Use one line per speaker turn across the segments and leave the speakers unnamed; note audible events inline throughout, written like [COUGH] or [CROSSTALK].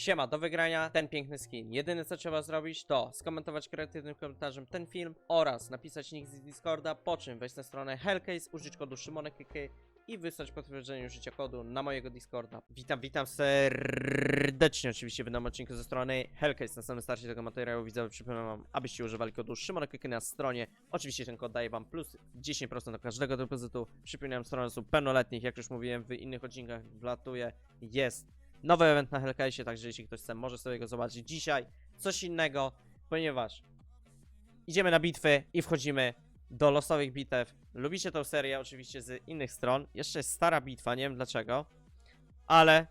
Siema, do wygrania ten piękny skin. Jedyne co trzeba zrobić to skomentować kreatywnym komentarzem ten film oraz napisać nick z Discorda, po czym wejść na stronę Hellcase, użyć kodu SzymonekKK i wysłać potwierdzenie użycia kodu na mojego Discorda. Witam, witam serdecznie oczywiście w nowym odcinku ze strony Hellcase. Na samym starcie tego materiału widzowie przypominam wam, abyście używali kodu SzymonekKK na stronie. Oczywiście ten kod daje wam plus 10% do każdego depozytu. Przypominam, strona osób pełnoletnich, jak już mówiłem w innych odcinkach, wlatuje, jest nowy event na Hellcase, także jeśli ktoś chce, może sobie go zobaczyć dzisiaj. Coś innego, ponieważ idziemy na bitwy i wchodzimy do losowych bitew. Lubicie tą serię oczywiście z innych stron. Jeszcze jest stara bitwa, nie wiem dlaczego, ale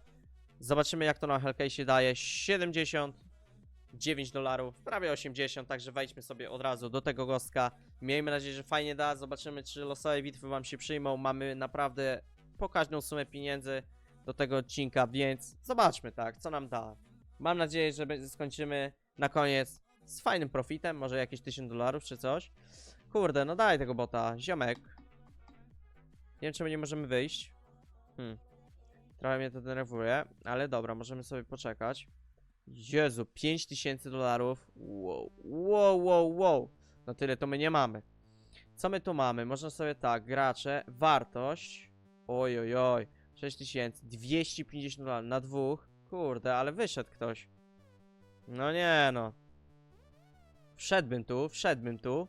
zobaczymy jak to na Hellcase daje. 79 dolarów, prawie 80, także wejdźmy sobie od razu do tego gostka. Miejmy nadzieję, że fajnie da. Zobaczymy, czy losowe bitwy wam się przyjmą. Mamy naprawdę pokaźną sumę pieniędzy do tego odcinka, więc zobaczmy, tak, co nam da. Mam nadzieję, że skończymy na koniec z fajnym profitem, może jakieś 1000 dolarów czy coś. Kurde, no daj tego bota, ziomek. Nie wiem, czemu nie możemy wyjść. Hmm. Trochę mnie to denerwuje, ale dobra, możemy sobie poczekać. Jezu, 5000 dolarów. Wow, wow, wow, wow. No tyle to my nie mamy. Co my tu mamy? Można sobie tak, gracze, wartość. Oj, oj, oj. 6000, 250 dolarów na dwóch. Kurde, ale wyszedł ktoś. No nie no. Wszedłbym tu, wszedłbym tu.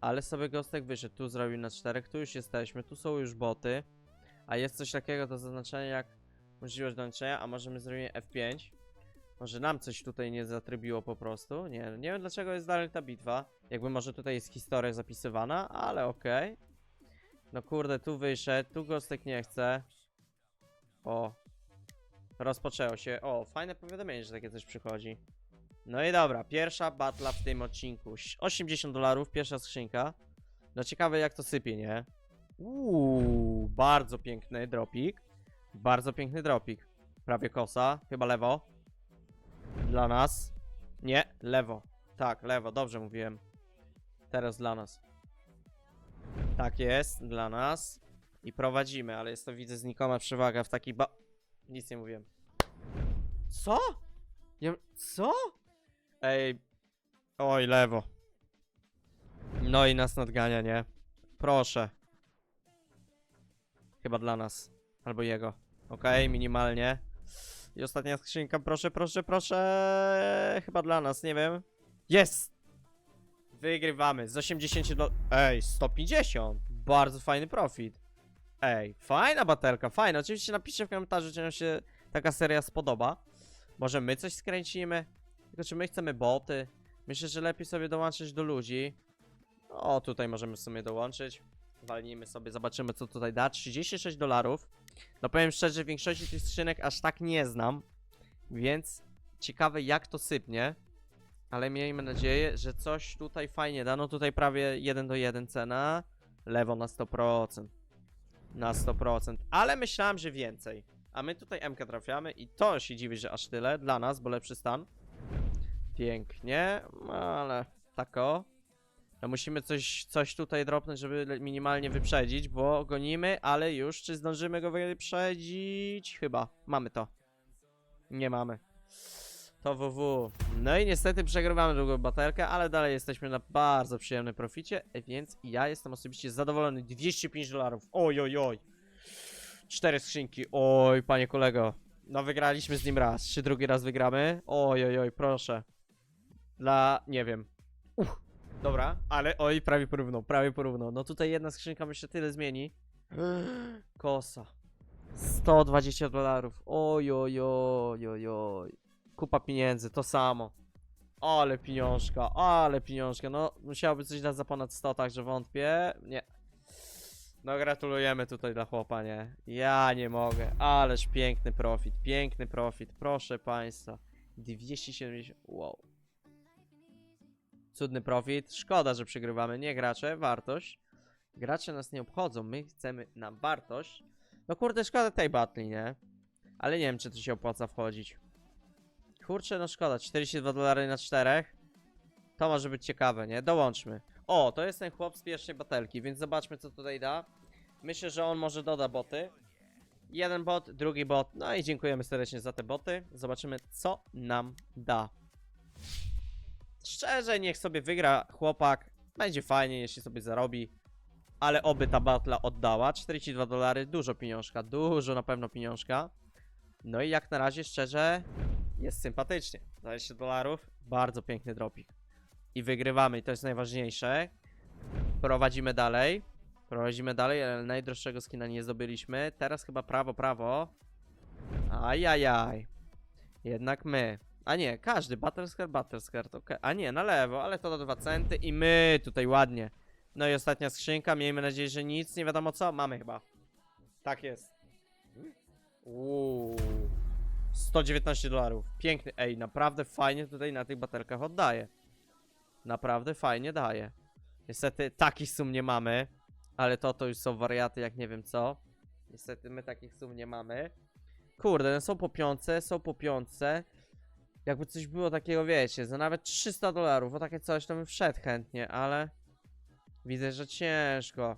Ale sobie gostek wyszedł. Tu zrobił na czterech, tu już jesteśmy, tu są już boty. A jest coś takiego do zaznaczenia jak możliwość dołączenia, a może my zrobimy F5. Może nam coś tutaj nie zatrybiło po prostu. Nie, nie wiem dlaczego jest dalej ta bitwa. Jakby może tutaj jest historia zapisywana, ale okej. No kurde, tu wyszedł, tu gostek nie chce. O. Rozpoczęło się. O, fajne powiadomienie, że takie coś przychodzi. No i dobra, pierwsza batla w tym odcinku. Ś- 80 dolarów, pierwsza skrzynka. No ciekawe jak to sypie, nie? Uuu, bardzo piękny dropik. Bardzo piękny dropik. Prawie kosa, chyba lewo. Dla nas. Nie, lewo. Tak, lewo, dobrze mówiłem. Teraz dla nas. Tak jest, dla nas. I prowadzimy, ale jest to widzę znikoma przewaga w takiej ba... Nic nie mówiłem. Co? Ja... Co? Ej. Oj, lewo. No i nas nadgania, nie? Proszę. Chyba dla nas. Albo jego. Okej, minimalnie. I ostatnia skrzynka, proszę, proszę, proszę. Chyba dla nas, nie wiem. Jest! Wygrywamy z 80 do... Ej, 150! Bardzo fajny profit. Ej, fajna batelka, fajna. Oczywiście napiszcie w komentarzu, czy nam się taka seria spodoba. Może my coś skręcimy? Tylko czy my chcemy boty? Myślę, że lepiej sobie dołączyć do ludzi. O, tutaj możemy w sumie dołączyć. Walnijmy sobie, zobaczymy co tutaj da. 36 dolarów. No powiem szczerze, większości tych skrzynek aż tak nie znam. Więc ciekawe jak to sypnie. Ale miejmy nadzieję, że coś tutaj fajnie da. No tutaj prawie 1 do 1 cena. Lewo na 100%. Na 100%. Ale myślałem, że więcej. A my tutaj MK trafiamy i to się dziwi, że aż tyle dla nas, bo lepszy stan. Pięknie, ale tako. No musimy coś, coś tutaj dropnąć, żeby minimalnie wyprzedzić, bo gonimy, ale już czy zdążymy go wyprzedzić? Chyba. Mamy to. Nie mamy. To WW. No i niestety przegrywamy drugą batelkę, ale dalej jesteśmy na bardzo przyjemnym proficie, więc ja jestem osobiście zadowolony. 205 dolarów. Oj, oj, oj. Cztery skrzynki. Oj, panie kolego. No wygraliśmy z nim raz. Czy drugi raz wygramy? Oj, oj, oj, proszę. Dla... nie wiem. Uch. Dobra, ale oj, prawie porównał, prawie porównał. No tutaj jedna skrzynka myślę tyle zmieni. [GASPS] Kosa. 120 dolarów. Oj, oj, oj, oj, oj. Kupa pieniędzy, to samo. Ale pieniążka, ale pieniążka. No, musiałoby coś dać za ponad 100, także wątpię. Nie. No, gratulujemy tutaj dla chłopa, nie? Ja nie mogę. Ależ piękny profit, piękny profit. Proszę państwa. 270. Wow. Cudny profit. Szkoda, że przegrywamy. Nie gracze, wartość. Gracze nas nie obchodzą, my chcemy na wartość. No kurde, szkoda tej batli, nie? Ale nie wiem, czy to się opłaca wchodzić. Kurczę, no szkoda. 42 dolary na czterech. To może być ciekawe, nie? Dołączmy. O, to jest ten chłop z pierwszej batelki, więc zobaczmy, co tutaj da. Myślę, że on może doda boty. Jeden bot, drugi bot. No i dziękujemy serdecznie za te boty. Zobaczymy, co nam da. Szczerze, niech sobie wygra chłopak. Będzie fajnie, jeśli sobie zarobi. Ale oby ta batla oddała. 42 dolary, dużo pieniążka, dużo na pewno pieniążka. No i jak na razie, szczerze, jest sympatycznie. 20 dolarów, bardzo piękny dropik. I wygrywamy, i to jest najważniejsze. Prowadzimy dalej. Prowadzimy dalej, ale najdroższego skina nie zdobyliśmy. Teraz chyba prawo, prawo. Ajajaj. Jednak my. A nie, każdy. Battlescare, Battlescare. Okay. A nie, na lewo, ale to do 2 centy i my tutaj ładnie. No i ostatnia skrzynka. Miejmy nadzieję, że nic. Nie wiadomo co. Mamy chyba. Tak jest. Uuu. 119 dolarów. Piękny. Ej, naprawdę fajnie tutaj na tych batelkach oddaje. Naprawdę fajnie daje. Niestety takich sum nie mamy. Ale to to już są wariaty jak nie wiem co. Niestety my takich sum nie mamy. Kurde, no są po piątce, są po piątce. Jakby coś było takiego, wiecie, za nawet 300 dolarów, o takie coś to bym wszedł chętnie, ale widzę, że ciężko.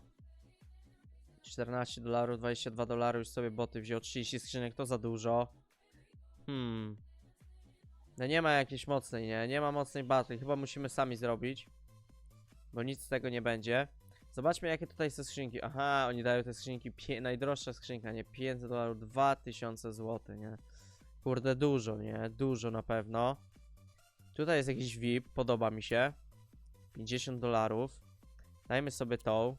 14 dolarów, 22 dolarów, już sobie boty wziął, 30 skrzynek, to za dużo. Hmm. No nie ma jakiejś mocnej, nie? Nie ma mocnej battle, chyba musimy sami zrobić. Bo nic z tego nie będzie. Zobaczmy jakie tutaj są skrzynki. Aha, oni dają te skrzynki, pie- najdroższa skrzynka, nie? 500 dolarów, 2000 zł, nie? Kurde, dużo, nie? Dużo na pewno. Tutaj jest jakiś VIP, podoba mi się. 50 dolarów. Dajmy sobie tą.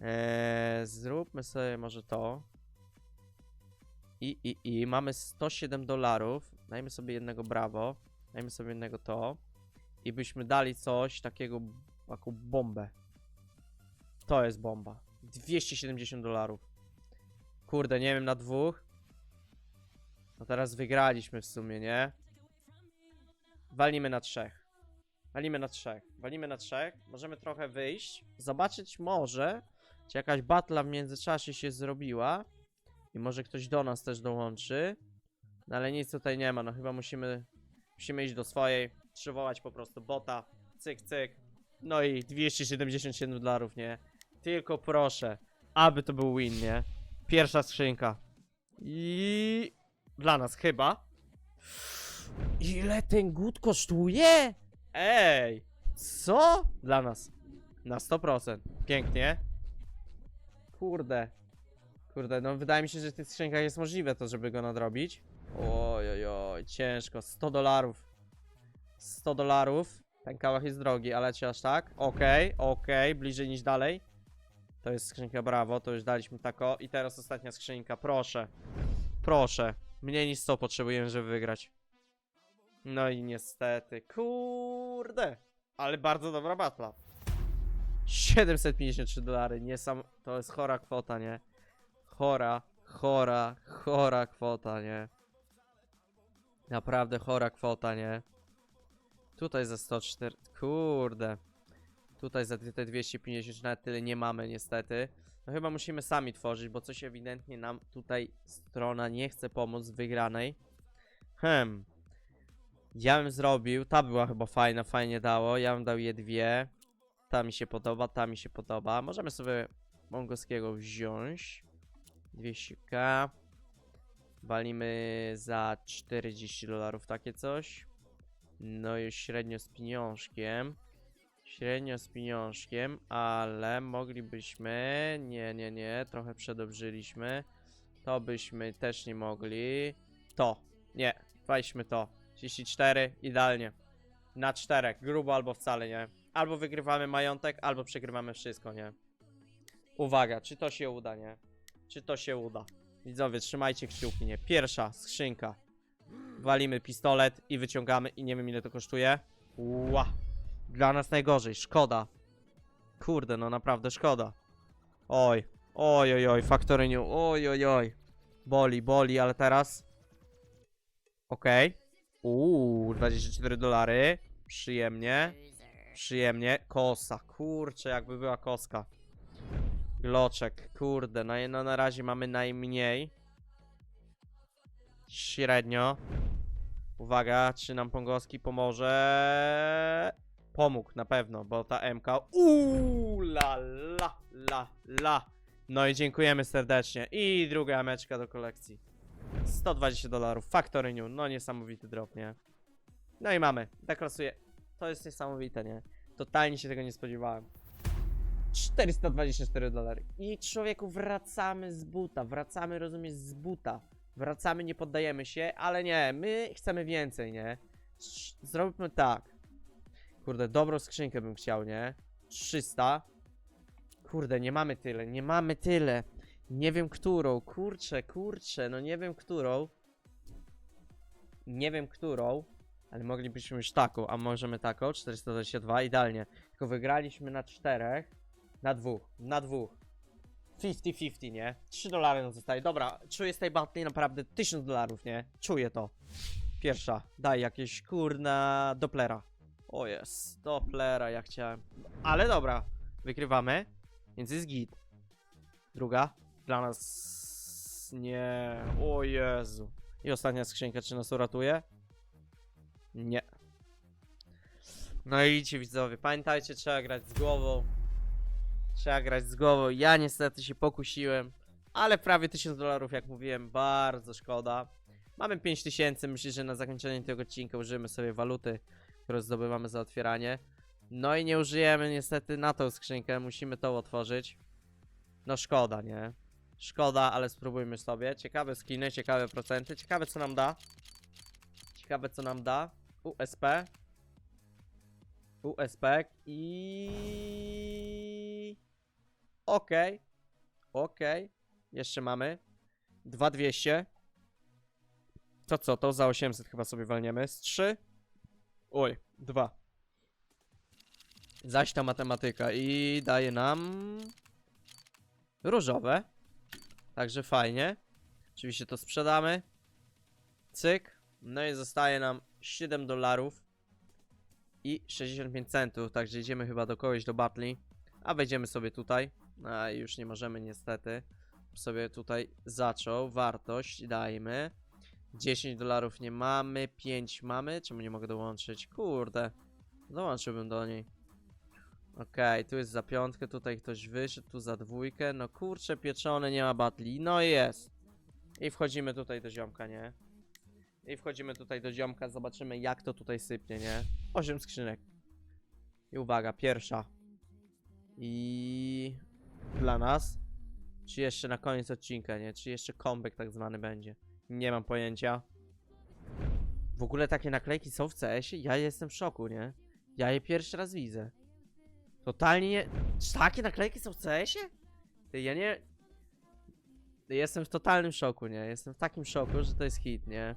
Eee, zróbmy sobie może to. I, i, i. Mamy 107 dolarów. Dajmy sobie jednego brawo. Dajmy sobie jednego to. I byśmy dali coś takiego, taką bombę. To jest bomba. 270 dolarów. Kurde, nie wiem, na dwóch. No teraz wygraliśmy w sumie, nie? Walimy na trzech. Walimy na trzech. Walimy na trzech. Możemy trochę wyjść. Zobaczyć może, czy jakaś batla w międzyczasie się zrobiła. I może ktoś do nas też dołączy. No ale nic tutaj nie ma. No chyba musimy, musimy iść do swojej. Przywołać po prostu bota. Cyk, cyk. No i 277 dolarów, nie? Tylko proszę, aby to był win, nie? Pierwsza skrzynka. I dla nas chyba. Ile ten gut kosztuje? Ej, co? Dla nas. Na 100%. Pięknie. Kurde. Kurde, no wydaje mi się, że w tych skrzynkach jest możliwe to, żeby go nadrobić. Oj, oj, oj, ciężko. 100 dolarów. 100 dolarów. Ten kałach jest drogi, ale czy aż tak? Okej, okej, bliżej niż dalej. To jest skrzynka brawo, to już daliśmy tako. I teraz ostatnia skrzynka, proszę. Proszę. Mniej niż 100 potrzebujemy, żeby wygrać. No i niestety, kurde. Ale bardzo dobra batla. 753 dolary, nie sam... To jest chora kwota, nie? Chora, chora, chora kwota, nie? Naprawdę chora kwota, nie? Tutaj za 104, kurde. Tutaj za te 250 nawet tyle nie mamy niestety. No chyba musimy sami tworzyć, bo coś ewidentnie nam tutaj strona nie chce pomóc w wygranej. Hmm. Ja bym zrobił, ta była chyba fajna, fajnie dało. Ja bym dał je dwie. Ta mi się podoba, ta mi się podoba. Możemy sobie mongolskiego wziąć. 200k. Walimy za 40 dolarów takie coś. No i średnio z pieniążkiem. Średnio z pieniążkiem, ale moglibyśmy. Nie, nie, nie, trochę przedobrzyliśmy. To byśmy też nie mogli. To, nie, weźmy to. 34, idealnie. Na czterech, grubo albo wcale nie. Albo wygrywamy majątek, albo przegrywamy wszystko, nie? Uwaga, czy to się uda, nie? Czy to się uda? Widzowie, trzymajcie kciuki, nie? Pierwsza skrzynka. Walimy pistolet i wyciągamy i nie wiem ile to kosztuje. Ła. Dla nas najgorzej, szkoda. Kurde, no naprawdę szkoda. Oj, oj, oj, oj, Factory New, oj, oj, oj. Boli, boli, ale teraz... Okej. Uuu, 24 dolary. Przyjemnie. Przyjemnie. Kosa, kurczę, jakby była koska. Gloczek, kurde, no, no na razie mamy najmniej. Średnio. Uwaga, czy nam Pongowski pomoże? Pomógł na pewno, bo ta MK. Uuu, la la la la. No i dziękujemy serdecznie. I druga meczka do kolekcji. 120 dolarów. Factory New. No niesamowity drop, nie? No i mamy. Deklasuje. To jest niesamowite, nie? Totalnie się tego nie spodziewałem. 424 dolary. I człowieku, wracamy z buta. Wracamy, rozumiesz, z buta. Wracamy, nie poddajemy się, ale nie, my chcemy więcej, nie? Zróbmy tak. Kurde, dobrą skrzynkę bym chciał, nie? 300. Kurde, nie mamy tyle, nie mamy tyle. Nie wiem którą, kurczę, kurczę, no nie wiem którą. Nie wiem którą, ale moglibyśmy już taką, a możemy taką, 422, idealnie. Tylko wygraliśmy na czterech, na dwóch, na dwóch. 50-50, nie? 3 dolary nam zostaje. Dobra, czuję z tej battle naprawdę 1000 dolarów, nie? Czuję to. Pierwsza, daj jakieś kurna Dopplera. O jest, Dopplera ja chciałem. Ale dobra, wygrywamy, więc jest git. Druga, dla nas nie. O Jezu. I ostatnia skrzynka, czy nas uratuje? Nie. No i idźcie widzowie, pamiętajcie, trzeba grać z głową. Trzeba grać z głową. Ja niestety się pokusiłem, ale prawie 1000 dolarów, jak mówiłem, bardzo szkoda. Mamy 5000, myślę, że na zakończenie tego odcinka użyjemy sobie waluty, którą zdobywamy za otwieranie. No i nie użyjemy niestety na tą skrzynkę, musimy tą otworzyć. No szkoda, nie? Szkoda, ale spróbujmy sobie. Ciekawe skiny, ciekawe procenty, ciekawe co nam da. Ciekawe co nam da. USP. USP i... Okej. Okej. Jeszcze mamy. 2200. To co, to za 800 chyba sobie walniemy. Z 3. Oj, 2. Zaś ta matematyka i daje nam różowe. Także fajnie. Oczywiście to sprzedamy. Cyk. No i zostaje nam 7 dolarów i 65 centów. Także idziemy chyba do kogoś do Batli. A wejdziemy sobie tutaj. A już nie możemy niestety. Sobie tutaj zaczął. Wartość dajmy. 10 dolarów nie mamy. 5 mamy. Czemu nie mogę dołączyć? Kurde. Dołączyłbym do niej. Okej, tu jest za piątkę, tutaj ktoś wyszedł, tu za dwójkę. No kurczę, pieczone, nie ma batli. No jest. I wchodzimy tutaj do ziomka, nie? I wchodzimy tutaj do ziomka, zobaczymy jak to tutaj sypnie, nie? 8 skrzynek. I uwaga, pierwsza. I dla nas. Czy jeszcze na koniec odcinka, nie? Czy jeszcze comeback tak zwany będzie? Nie mam pojęcia. W ogóle takie naklejki są w CS-ie? Ja jestem w szoku, nie? Ja je pierwszy raz widzę. Totalnie nie... Czy takie naklejki są w CS-ie? Ty, ja nie... Jestem w totalnym szoku, nie? Jestem w takim szoku, że to jest hit, nie?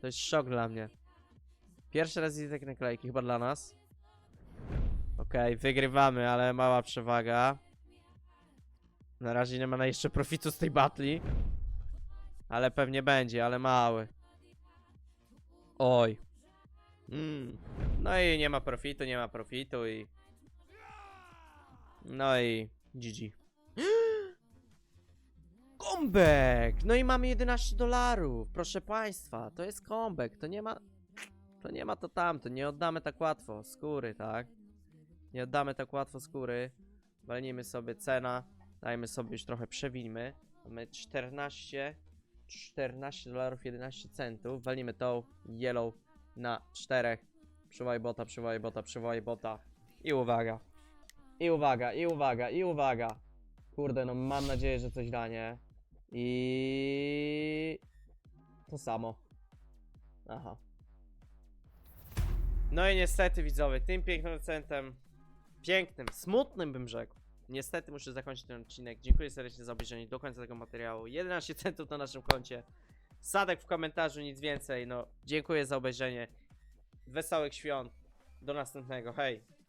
To jest szok dla mnie. Pierwszy raz widzę takie naklejki, chyba dla nas. Okej, wygrywamy, ale mała przewaga. Na razie nie ma na jeszcze profitu z tej batli. Ale pewnie będzie, ale mały. Oj. Mm. No i nie ma profitu, nie ma profitu i... No i GG. [GASPS] Comeback! No i mamy 11 dolarów, proszę państwa, to jest comeback, to nie ma... To nie ma to tamto, nie oddamy tak łatwo skóry, tak? Nie oddamy tak łatwo skóry. Walnijmy sobie cena, dajmy sobie już trochę przewinmy. Mamy 14... 14 dolarów 11 centów. Walnijmy tą yellow na 4. Przywołaj bota, przywołaj bota, przywołaj bota. I uwaga. I uwaga, i uwaga, i uwaga. Kurde, no mam nadzieję, że coś da, nie? I to samo. Aha. No i niestety widzowie, tym pięknym akcentem, pięknym, smutnym bym rzekł. Niestety muszę zakończyć ten odcinek. Dziękuję serdecznie za obejrzenie do końca tego materiału. 11 [LAUGHS] centów na naszym koncie. Sadek w komentarzu, nic więcej. No, dziękuję za obejrzenie. Wesołych świąt. Do następnego. Hej.